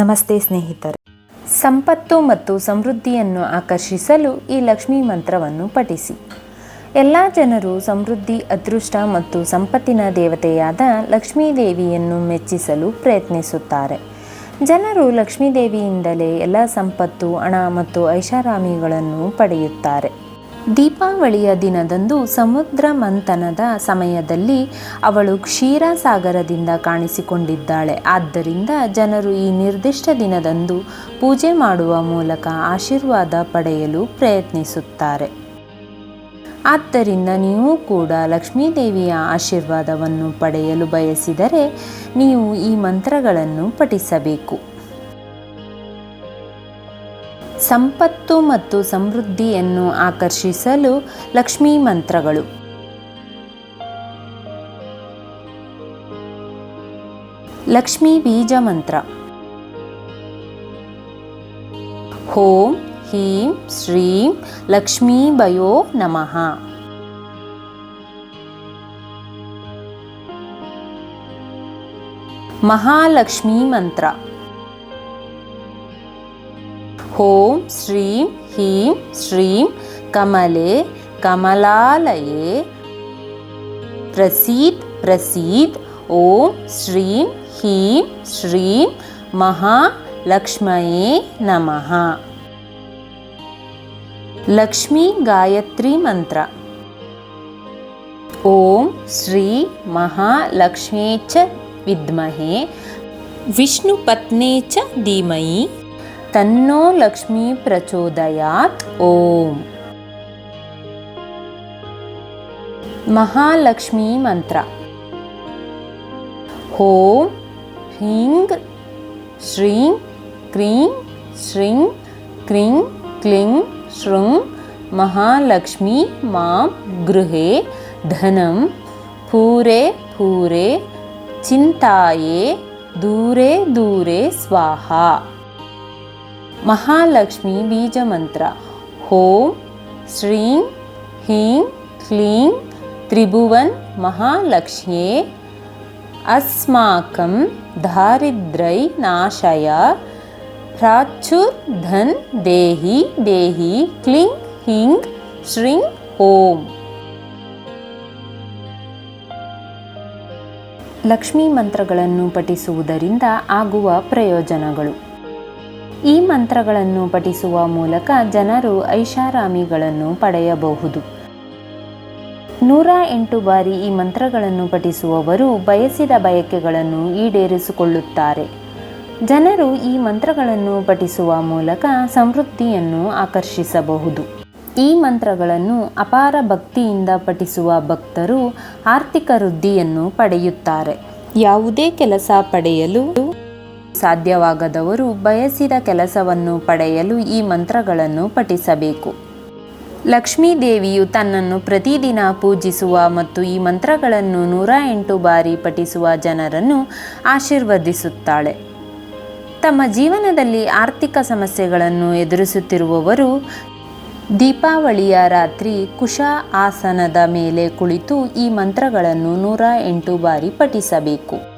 ನಮಸ್ತೆ ಸ್ನೇಹಿತರೆ. ಸಂಪತ್ತು ಮತ್ತು ಸಮೃದ್ಧಿಯನ್ನು ಆಕರ್ಷಿಸಲು ಈ ಲಕ್ಷ್ಮೀ ಮಂತ್ರವನ್ನು ಪಠಿಸಿ. ಎಲ್ಲ ಜನರು ಸಮೃದ್ಧಿ, ಅದೃಷ್ಟ ಮತ್ತು ಸಂಪತ್ತಿನ ದೇವತೆಯಾದ ಲಕ್ಷ್ಮೀದೇವಿಯನ್ನು ಮೆಚ್ಚಿಸಲು ಪ್ರಯತ್ನಿಸುತ್ತಾರೆ. ಜನರು ಲಕ್ಷ್ಮೀದೇವಿಯಿಂದಲೇ ಎಲ್ಲ ಸಂಪತ್ತು, ಹಣ ಮತ್ತು ಐಷಾರಾಮಿಗಳನ್ನು ಪಡೆಯುತ್ತಾರೆ. ದೀಪಾವಳಿಯ ದಿನದಂದು ಸಮುದ್ರ ಮಂಥನದ ಸಮಯದಲ್ಲಿ ಅವಳು ಕ್ಷೀರಸಾಗರದಿಂದ ಕಾಣಿಸಿಕೊಂಡಿದ್ದಾಳೆ. ಆದ್ದರಿಂದ ಜನರು ಈ ನಿರ್ದಿಷ್ಟ ದಿನದಂದು ಪೂಜೆ ಮಾಡುವ ಮೂಲಕ ಆಶೀರ್ವಾದ ಪಡೆಯಲು ಪ್ರಯತ್ನಿಸುತ್ತಾರೆ. ಆದ್ದರಿಂದ ನೀವು ಕೂಡ ಲಕ್ಷ್ಮೀದೇವಿಯ ಆಶೀರ್ವಾದವನ್ನು ಪಡೆಯಲು ಬಯಸಿದರೆ ನೀವು ಈ ಮಂತ್ರಗಳನ್ನು ಪಠಿಸಬೇಕು. ಸಂಪತ್ತು ಮತ್ತು ಸಮೃದ್ಧಿಯನ್ನು ಆಕರ್ಷಿಸಲು ಲಕ್ಷ್ಮೀ ಮಂತ್ರಗಳು. ಲಕ್ಷ್ಮೀ ಬೀಜ ಮಂತ್ರ. ಓಂ ಹೀಂ ಶ್ರೀಂ ಲಕ್ಷ್ಮೀ ಬಯೋ ನಮಃ. ಮಹಾಲಕ್ಷ್ಮೀ ಮಂತ್ರ. ं श्रीं ह्रीं श्रीं कमले कमलालये प्रसीद् प्रसीद्। ॐ श्रीं ह्रीं श्रीं महालक्ष्मये नमः। लक्ष्मीगायत्रीमन्त्रा ॐ श्री महालक्ष्म्ये च विद्महे। विष्णुपत्ने च धीमहि। तन्नो लक्ष्मी लक्ष्मीप्रचोदयात् ॐ महालक्ष्मीमन्त्र ॐ ह्रीं श्रीं क्रीं श्रीं क्रीं क्लीं श्रीं महालक्ष्मी मां गृहे धनं पूरे पूरे चिन्ताये दूरे दूरे स्वाहा। ಮಹಾಲಕ್ಷ್ಮಿ ಬೀಜ ಮಂತ್ರ ಓಂ ಶ್ರೀಂ ಹೀಂ ಕ್ಲೀಂ ತ್ರಿಭುವನ್ ಮಹಾಲಕ್ಷ್ಮ್ಯೇ ಅಸ್ಮಾಕಂ ದಾರಿದ್ರೈ ನಾಶಯ. ಪ್ರಾಚುರ್ಧನ್ ದೇಹಿ ದೇಹಿ ಕ್ಲಿಂ ಹಿಂಗ್ ಶ್ರೀಂ ಓಂ. ಲಕ್ಷ್ಮೀ ಮಂತ್ರಗಳನ್ನು ಪಠಿಸುವುದರಿಂದ ಆಗುವ ಪ್ರಯೋಜನಗಳು. ಈ ಮಂತ್ರಗಳನ್ನು ಪಠಿಸುವ ಮೂಲಕ ಜನರು ಐಷಾರಾಮಿಗಳನ್ನು ಪಡೆಯಬಹುದು. ನೂರ ಎಂಟು ಬಾರಿ ಈ ಮಂತ್ರಗಳನ್ನು ಪಠಿಸುವವರು ಬಯಸಿದ ಬಯಕೆಗಳನ್ನು ಈಡೇರಿಸಿಕೊಳ್ಳುತ್ತಾರೆ. ಜನರು ಈ ಮಂತ್ರಗಳನ್ನು ಪಠಿಸುವ ಮೂಲಕ ಸಮೃದ್ಧಿಯನ್ನು ಆಕರ್ಷಿಸಬಹುದು. ಈ ಮಂತ್ರಗಳನ್ನು ಅಪಾರ ಭಕ್ತಿಯಿಂದ ಪಠಿಸುವ ಭಕ್ತರು ಆರ್ಥಿಕ ವೃದ್ಧಿಯನ್ನು ಪಡೆಯುತ್ತಾರೆ. ಯಾವುದೇ ಕೆಲಸ ಪಡೆಯಲು ಸಾಧ್ಯವಾಗದವರು ಬಯಸಿದ ಕೆಲಸವನ್ನು ಪಡೆಯಲು ಈ ಮಂತ್ರಗಳನ್ನು ಪಠಿಸಬೇಕು. ಲಕ್ಷ್ಮೀ ದೇವಿಯು ತನ್ನನ್ನು ಪ್ರತಿದಿನ ಪೂಜಿಸುವ ಮತ್ತು ಈ ಮಂತ್ರಗಳನ್ನು ನೂರ ಎಂಟು ಬಾರಿ ಪಠಿಸುವ ಜನರನ್ನು ಆಶೀರ್ವದಿಸುತ್ತಾಳೆ. ತಮ್ಮ ಜೀವನದಲ್ಲಿ ಆರ್ಥಿಕ ಸಮಸ್ಯೆಗಳನ್ನು ಎದುರಿಸುತ್ತಿರುವವರು ದೀಪಾವಳಿಯ ರಾತ್ರಿ ಕುಶ ಆಸನದ ಮೇಲೆ ಕುಳಿತು ಈ ಮಂತ್ರಗಳನ್ನು ನೂರ ಎಂಟು ಬಾರಿ ಪಠಿಸಬೇಕು.